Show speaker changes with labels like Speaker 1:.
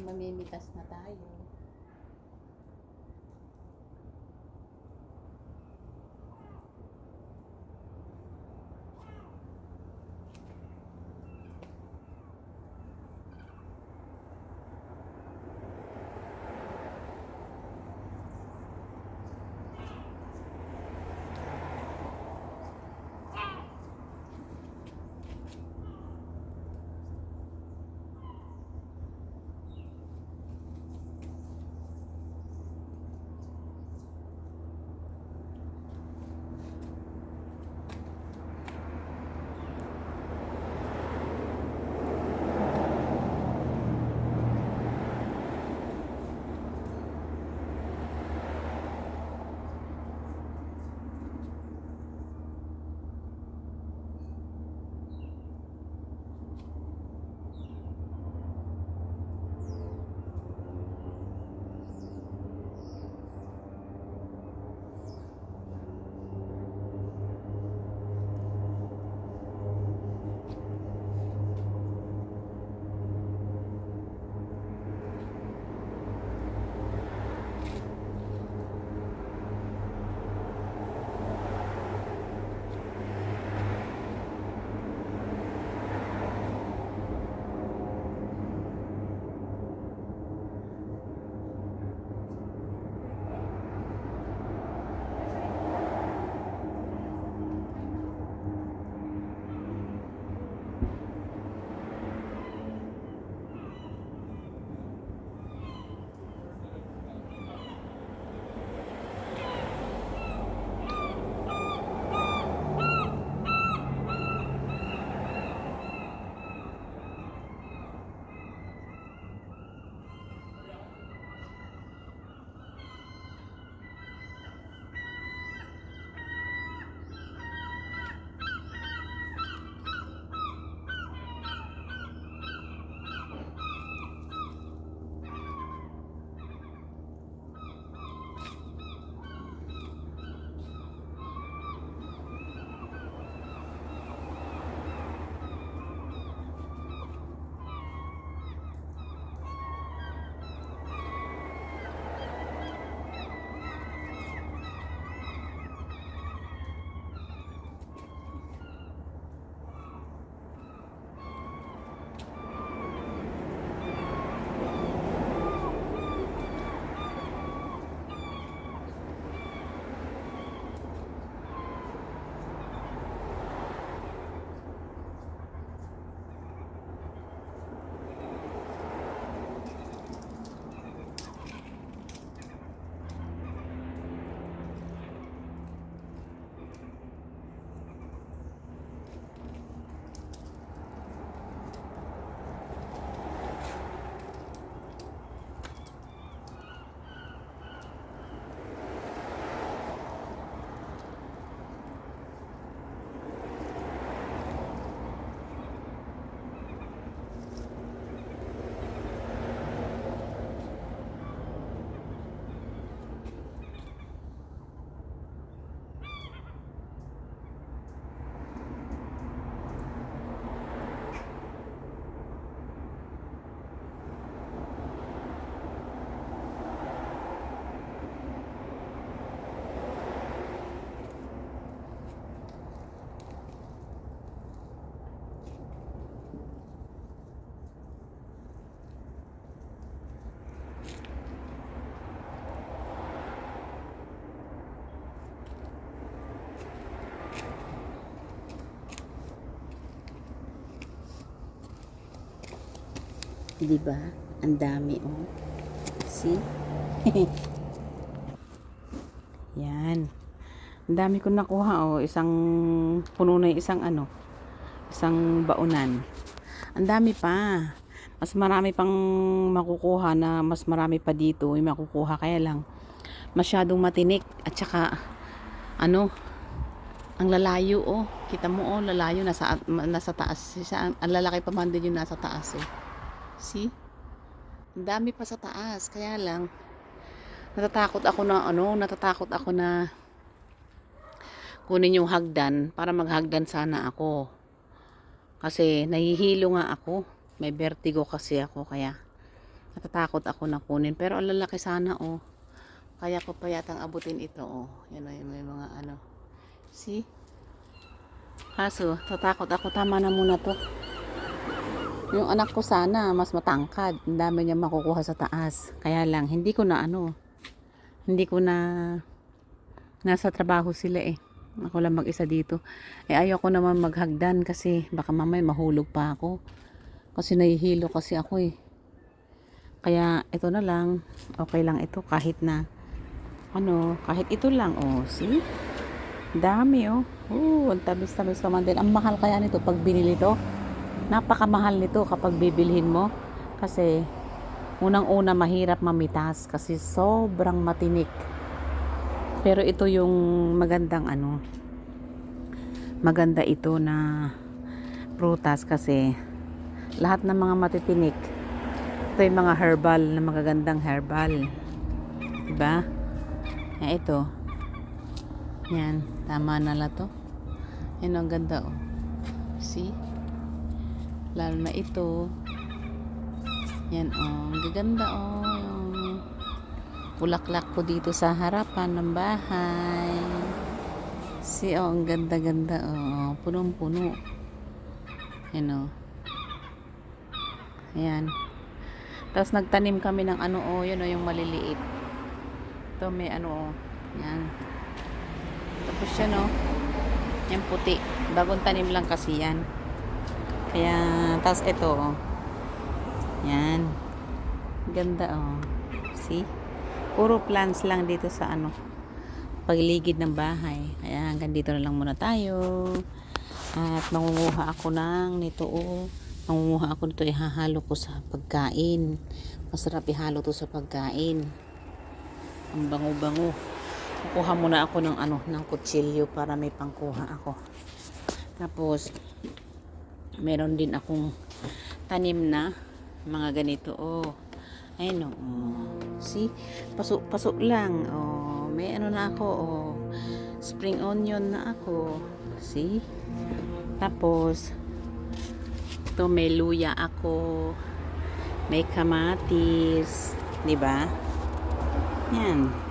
Speaker 1: mamimitas na tayo. Di ba? Ang dami oh. See? Yan. Ang dami ko nakuha oh. Isang puno na isang ano. Isang baunan. Ang dami pa. Mas marami pang makukuha na mas marami pa dito yung makukuha. Kaya lang masyadong matinik. At saka ano ang lalayo oh. Kita mo oh, lalayo nasa nasa taas. Sa, ang lalaki pa man din yung nasa taas oh. See? Ang dami pa sa taas. Kaya lang, natatakot ako na, ano, natatakot ako na kunin yung hagdan para maghagdan sana ako. Kasi nahihilo nga ako. May vertigo kasi ako kaya Natatakot ako na kunin. Pero ang lalaki sana, oh. Kaya ko pa yatang abutin ito, oh. Yan, oh, may mga ano. See? Kaso, tatakot ako. Tama na muna to. Yung anak ko sana, mas matangkad. Ang dami niya makukuha sa taas. Kaya lang, hindi ko na ano. Hindi ko na nasa trabaho sila eh. Ako lang mag-isa dito. Eh ayoko naman maghagdan kasi baka mamay mahulog pa ako. Kasi nahihilo kasi ako eh. Kaya ito na lang. Okay lang ito kahit na ano, kahit ito lang. Oh, see? Dami oh. Oh, ang tamis-tamis pa man din. Ang mahal kaya nito pag binili to. Napakamahal nito kapag bibilhin mo. Kasi unang-una mahirap mamitas kasi sobrang matinik. Pero ito yung magandang ano. Maganda ito na prutas kasi lahat ng mga matitinik ito yung mga herbal na magagandang herbal. Diba? Yan ito. Yan. Tama na la to. Yan ang ganda oh. See? Lalo na ito. Yan oh. Gaganda oh. Bulaklak ko dito sa harapan ng bahay. See oh. Ang ganda-ganda oh. Punong-puno. Yan oh. Ayan. Tapos nagtanim kami ng ano oh. Yun oh. Yung maliliit. Ito may ano oh. Yan. Tapos yan oh. Yan puti. Bagong tanim lang kasi yan. Kaya, tapos ito oh. Yan. Ganda oh. See? Puro plants lang dito sa ano. Pagligid ng bahay. Kaya hanggang dito na lang muna tayo. At mangunguha ako ng nito oh. Mangunguha ako nito ihahalo ko sa pagkain. Masarap ihalo to sa pagkain. Ang bango-bango. Kukuha muna ako ng ano, ng kutsilyo para may pangkuha ako. Tapos meron din akong tanim na mga ganito oh. Ayun oh. See? Pasok pasok lang. Oh, may ano na ako oh. Spring onion na ako. See? Tapos ito may luya ako. May kamatis, 'di ba? Yan.